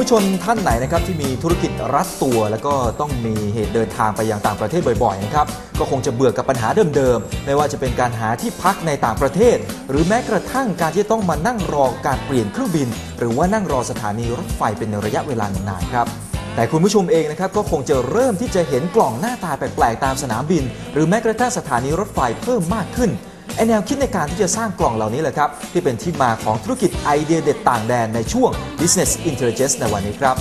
ผู้ชมท่านไหนนะครับที่มีธุรกิจรัดตัว แล้วก็ต้องมีเหตุเดินทางไปยังต่างประเทศบ่อยๆนะครับก็คงจะเบื่อกับปัญหาเดิมๆไม่ว่าจะเป็นการหาที่พักในต่างประเทศ หรือแม้กระทั่งการที่ต้องมานั่งรอการเปลี่ยนเครื่องบิน หรือว่านั่งรอสถานีรถไฟเป็นระยะเวลานานๆครับแต่คุณผู้ชมเองนะครับก็คงจะเริ่มที่จะเห็นกล่องหน้าตาแปลกๆตามสนามบิน หรือแม้กระทั่งสถานีรถไฟเพิ่มมากขึ้น ไอแนวคิดในการที่จะสร้างกล่องเหล่านี้แหละครับ ที่เป็นที่มาของธุรกิจไอเดียเด็ดต่างแดนในช่วง Business Intelligence ในวันนี้ครับ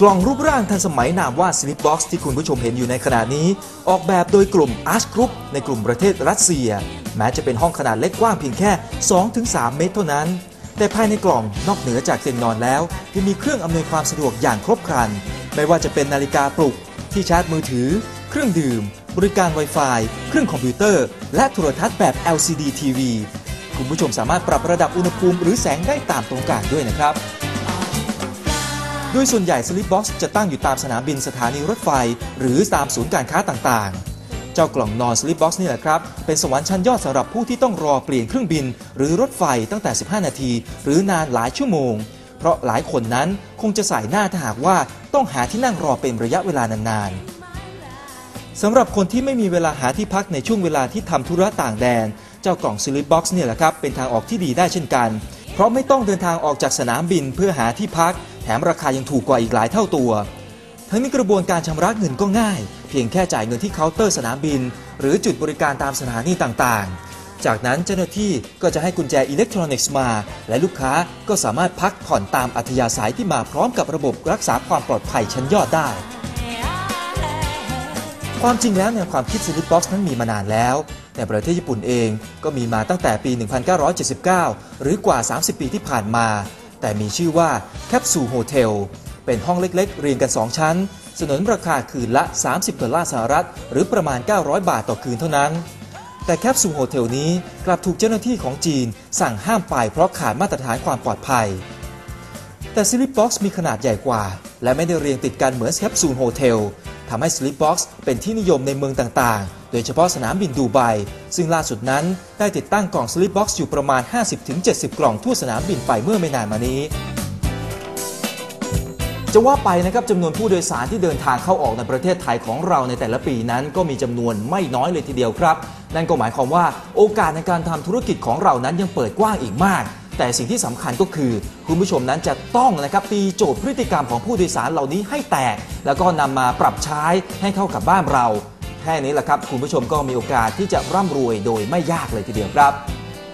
กล่องรูปร่างทันสมัยนามว่า Slipbox ที่คุณผู้ชมเห็นอยู่ในขณะนี้ ออกแบบโดยกลุ่ม Arch Group ในกลุ่มประเทศรัสเซีย แม้จะเป็นห้องขนาดเล็กกว้างเพียงแค่ 2-3 เมตรเท่านั้นแต่ภายในกล่องนอกเหนือจากเตียงนอนแล้วยังมีเครื่องอำนวยความสะดวกอย่างครบครัน ไม่ว่าจะเป็นนาฬิกาปลุก ที่ชาร์จมือถือ เครื่องดื่ม บริการ Wi-Fi เครื่องคอมพิวเตอร์ และโทรทัศน์แบบ LCD TV คุณผู้ชมสามารถปรับระดับอุณหภูมิหรือแสงได้ตามต้องการด้วยนะครับ โดยส่วนใหญ่ Slipbox จะตั้งอยู่ตามสนามบินสถานีรถไฟ หรือตามศูนย์การค้าต่างๆ เจ้ากล่องนอน Slipbox นี่แหละครับ เป็นสวรรค์ชั้นยอดสำหรับผู้ที่ต้องรอเปลี่ยนเครื่องบิน หรือรถไฟตั้งแต่ 15 นาที หรือนานหลายชั่วโมง เพราะหลายคนนั้นคงจะใส่หน้าถ้าหากว่าต้องหาที่นั่งรอเป็นระยะเวลานานๆ สำหรับคนที่ไม่มีเวลาหาที่พักในช่วงเวลาที่ทำธุระต่างแดน เจ้ากล่อง Slipbox เนี่ยแหละครับ เป็นทางออกที่ดีได้เช่นกัน เพราะไม่ต้องเดินทางออกจากสนามบินเพื่อหาที่พัก แถมราคายังถูกกว่าอีกหลายเท่าตัว ทั้งนี้กระบวนการชำระเงินก็ง่าย เพียงแค่จ่ายเงินที่เคาน์เตอร์สนามบิน หรือจุดบริการตามสถานีต่างๆ จากนั้นเจ้าหน้าที่ก็จะให้กุญแจอิเล็กทรอนิกส์มา และลูกค้าก็สามารถพักผ่อนตามอัธยาศัยที่มาพร้อมกับระบบรักษาความปลอดภัยชั้นยอดได้ ความจริงแล้วเนี่ยความคิด Slip Box นั้นมีมานานแล้ว ในประเทศญี่ปุ่นเองก็มีมาตั้งแต่ปี 1979 หรือกว่า 30 ปีที่ผ่านมา แต่มีชื่อว่าแคปซูลโฮเทลเป็นห้องเล็กๆ เรียงกัน 2 ชั้น สนนราคาคืนละ 30 ดอลลาร์สหรัฐ หรือประมาณ 900 บาทต่อคืนเท่านั้น แต่แคปซูลโฮเทลนี้กลับถูกเจ้าหน้าที่ของจีนสั่งห้ามไปเพราะขาดมาตรฐานความปลอดภัย แต่ Slipbox มีขนาดใหญ่กว่า และไม่ได้เรียงติดกันเหมือนแคปซูลโฮเทล ทำให้ Slipbox เป็นที่นิยมในเมืองต่างๆ โดยเฉพาะสนามบินดูไบ ซึ่งล่าสุดนั้นได้ติดตั้งกล่อง Slipbox อยู่ประมาณ 50-70 กล่องทั่วสนามบินไปเมื่อไม่นานมานี้ จะว่าไปนะครับจำนวนผู้โดยสารที่เดินทางเข้าออกในประเทศไทยของเราในแต่ละปีนั้น ก็มีจำนวนไม่น้อยเลยทีเดียวครับ นั่นก็หมายความว่าโอกาสในการทำธุรกิจของเรานั้นยังเปิดกว้างอีกมาก แต่สิ่งที่สำคัญก็คือ คุณผู้ชมนั้นจะต้องนะครับตีโจทย์พฤติกรรมของผู้โดยสารเหล่านี้ให้แตก แล้วก็นำมาปรับใช้ให้เข้ากับบ้านเรา แค่นี้แหละครับ คุณผู้ชมก็มีโอกาสที่จะร่ำรวยโดยไม่ยากเลยทีเดียวครับ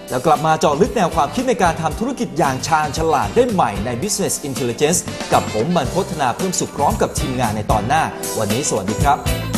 แล้วกลับมาเจาะลึกแนวความคิดในการทำธุรกิจอย่างชาญฉลาดได้ใหม่ใน Business Intelligence กับผมบรรพฒนาเพิ่มสุขพร้อมกับทีมงานในตอนหน้า วันนี้สวัสดีครับ